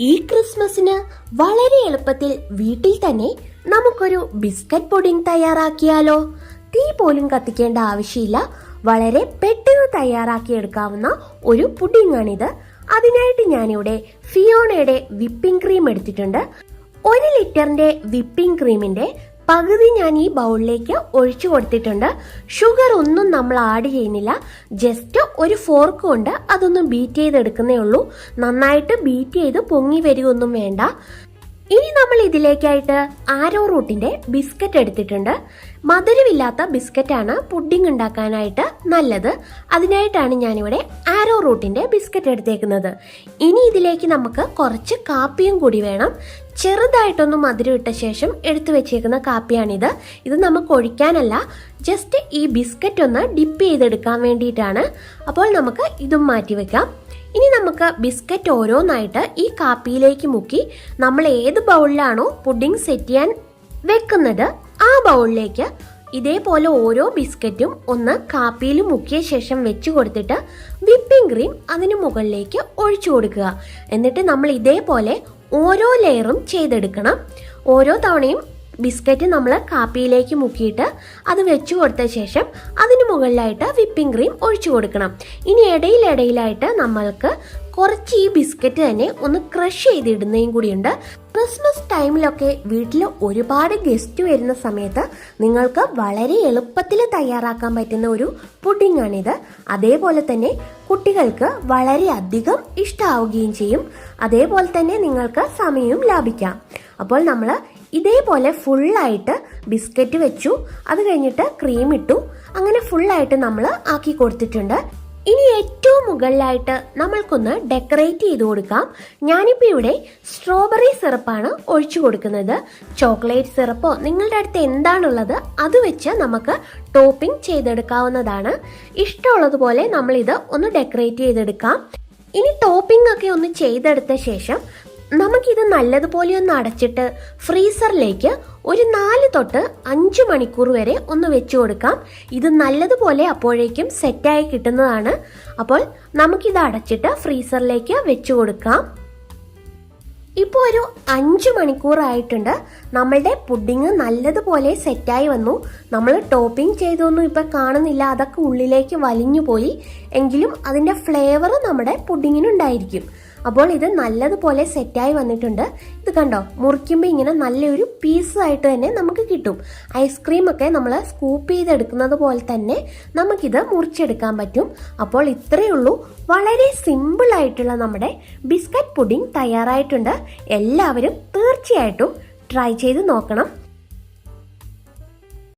ഈ ക്രിസ്മസിന് വളരെ എളുപ്പത്തിൽ വീട്ടിൽ തന്നെ നമുക്കൊരു ബിസ്ക്കറ്റ് പുഡിംഗ് തയ്യാറാക്കിയാലോ? തീ പോലും കത്തിക്കേണ്ട ആവശ്യമില്ല. വളരെ പെട്ടെന്ന് തയ്യാറാക്കിയെടുക്കാവുന്ന ഒരു പുഡിംഗ് ആണിത് അതിനായിട്ട് ഞാനിവിടെ ഫിയോണയുടെ വിപ്പിംഗ് ക്രീം എടുത്തിട്ടുണ്ട്. ഒരു ലിറ്ററിന്റെ വിപ്പിംഗ് ക്രീമിന്റെ പകുതി ഞാൻ ഈ ബൗളിലേക്ക് ഒഴിച്ചു കൊടുത്തിട്ടുണ്ട്. ഷുഗർ ഒന്നും നമ്മൾ ആഡ് ചെയ്യുന്നില്ല. ജസ്റ്റ് ഒരു ഫോർക്ക് കൊണ്ട് അതൊന്നും ബീറ്റ് ചെയ്തെടുക്കുന്നേ ഉള്ളൂ. നന്നായിട്ട് ബീറ്റ് ചെയ്ത് പൊങ്ങി വരികയൊന്നും വേണ്ട. ഇനി നമ്മൾ ഇതിലേക്കായിട്ട് ആരോ റൂട്ടിന്റെ ബിസ്ക്കറ്റ് എടുത്തിട്ടുണ്ട്. മധുരമില്ലാത്ത ബിസ്ക്കറ്റാണ് പുഡിംഗ് ഉണ്ടാക്കാനായിട്ട് നല്ലത്. അതിനായിട്ടാണ് ഞാനിവിടെ ആരോ റൂട്ടിന്റെ ബിസ്ക്കറ്റ് എടുത്തേക്കുന്നത്. ഇനി ഇതിലേക്ക് നമുക്ക് കുറച്ച് കാപ്പിയും കൂടി വേണം. ചെറുതായിട്ടൊന്ന് മധുരം ഇട്ട ശേഷം എടുത്തു വെച്ചേക്കുന്ന കാപ്പിയാണിത്. ഇത് നമുക്ക് ഒഴിക്കാനല്ല ജസ്റ്റ് ഈ ബിസ്ക്കറ്റ് ഒന്ന് ഡിപ്പ് ചെയ്തെടുക്കാൻ വേണ്ടിയിട്ടാണ്. അപ്പോൾ നമുക്ക് ഇതും മാറ്റി വെക്കാം. ഇനി നമുക്ക് ബിസ്ക്കറ്റ് ഓരോന്നായിട്ട് ഈ കാപ്പിയിലേക്ക് മുക്കി നമ്മൾ ഏത് ബൗളിലാണോ പുഡിംഗ് സെറ്റ് ചെയ്യാൻ വെക്കുന്നത് ആ ബൗളിലേക്ക് ഇതേപോലെ ഓരോ ബിസ്ക്കറ്റും ഒന്ന് കാപ്പിയിൽ മുക്കിയ ശേഷം വെച്ച് കൊടുത്തിട്ട് വിപ്പിംഗ് ക്രീം അതിന് മുകളിലേക്ക് ഒഴിച്ചു കൊടുക്കുക. എന്നിട്ട് നമ്മൾ ഇതേപോലെ ഓരോ ലെയറും ചെയ്തെടുക്കണം. ഓരോ തവണയും ബിസ്ക്കറ്റ് നമ്മൾ കാപ്പിയിലേക്ക് മുക്കിയിട്ട് അത് വെച്ചു കൊടുത്ത ശേഷം അതിന് മുകളിലായിട്ട് വിപ്പിംഗ് ക്രീം ഒഴിച്ചു കൊടുക്കണം. ഇനി ഇടയിലിടയിലായിട്ട് നമ്മൾക്ക് കുറച്ച് ഈ ബിസ്ക്കറ്റ് തന്നെ ഒന്ന് ക്രഷ് ചെയ്തിടുന്നതും കൂടിയുണ്ട്. ക്രിസ്മസ് ടൈമിലൊക്കെ വീട്ടിൽ ഒരുപാട് ഗസ്റ്റ് വരുന്ന സമയത്ത് നിങ്ങൾക്ക് വളരെ എളുപ്പത്തിൽ തയ്യാറാക്കാൻ പറ്റുന്ന ഒരു പുഡിംഗ് ആണിത്. അതേപോലെ തന്നെ കുട്ടികൾക്ക് വളരെയധികം ഇഷ്ടമാവുകയും ചെയ്യും. അതേപോലെ തന്നെ നിങ്ങൾക്ക് സമയവും ലാഭിക്കാം. അപ്പോൾ നമ്മൾ ഇതേപോലെ ഫുള്ളായിട്ട് ബിസ്ക്കറ്റ് വെച്ചു. അത് കഴിഞ്ഞിട്ട് ക്രീം ഇട്ടു. അങ്ങനെ ഫുള്ളായിട്ട് നമ്മൾ ആക്കി കൊടുത്തിട്ടുണ്ട്. ഇനി ഏറ്റവും മുകളിലായിട്ട് നമ്മൾക്കൊന്ന് ഡെക്കറേറ്റ് ചെയ്ത് കൊടുക്കാം. ഞാനിപ്പോൾ ഇവിടെ സ്ട്രോബെറി സിറപ്പാണ് ഒഴിച്ചു കൊടുക്കുന്നത്. ചോക്ലേറ്റ് സിറപ്പോ നിങ്ങളുടെ അടുത്ത് എന്താണുള്ളത് അത് വെച്ച് നമുക്ക് ടോപ്പിംഗ് ചെയ്തെടുക്കാവുന്നതാണ്. ഇഷ്ടമുള്ളതുപോലെ നമ്മൾ ഇത് ഒന്ന് ഡെക്കറേറ്റ് ചെയ്തെടുക്കാം. ഇനി ടോപ്പിംഗ് ഒക്കെ ഒന്ന് ചെയ്തെടുത്ത ശേഷം നമുക്കിത് നല്ലതുപോലെ ഒന്ന് അടച്ചിട്ട് ഫ്രീസറിലേക്ക് ഒരു നാല് തൊട്ട് അഞ്ച് മണിക്കൂർ വരെ ഒന്ന് വെച്ചു കൊടുക്കാം. ഇത് നല്ലതുപോലെ അപ്പോഴേക്കും സെറ്റായി കിട്ടുന്നതാണ്. അപ്പോൾ നമുക്കിത് അടച്ചിട്ട് ഫ്രീസറിലേക്ക് വെച്ചു കൊടുക്കാം. ഇപ്പോൾ ഒരു അഞ്ച് മണിക്കൂറായിട്ടുണ്ട്. നമ്മളുടെ പുഡിങ് നല്ലതുപോലെ സെറ്റായി വന്നു. നമ്മൾ ടോപ്പിംഗ് ചെയ്തൊന്നും ഇപ്പം കാണുന്നില്ല. അതൊക്കെ ഉള്ളിലേക്ക് വലിഞ്ഞു പോയി. എങ്കിലും അതിന്റെ ഫ്ലേവർ നമ്മുടെ പുഡിങ്ങിനുണ്ടായിരിക്കും അപ്പോൾ ഇത് നല്ലതുപോലെ സെറ്റായി വന്നിട്ടുണ്ട്. ഇത് കണ്ടോ? മുറിക്കുമ്പോൾ ഇങ്ങനെ നല്ലൊരു പീസ് ആയിട്ട് തന്നെ നമുക്ക് കിട്ടും. ഐസ്ക്രീം ഒക്കെ നമ്മൾ സ്കൂപ്പ് ചെയ്തെടുക്കുന്നത് പോലെ തന്നെ നമുക്കിത് മുറിച്ചെടുക്കാൻ പറ്റും. അപ്പോൾ ഇത്രയേ ഉള്ളൂ. വളരെ സിമ്പിളായിട്ടുള്ള നമ്മുടെ ബിസ്ക്കറ്റ് പുഡിംഗ് തയ്യാറായിട്ടുണ്ട്. എല്ലാവരും തീർച്ചയായിട്ടും ട്രൈ ചെയ്ത് നോക്കണം.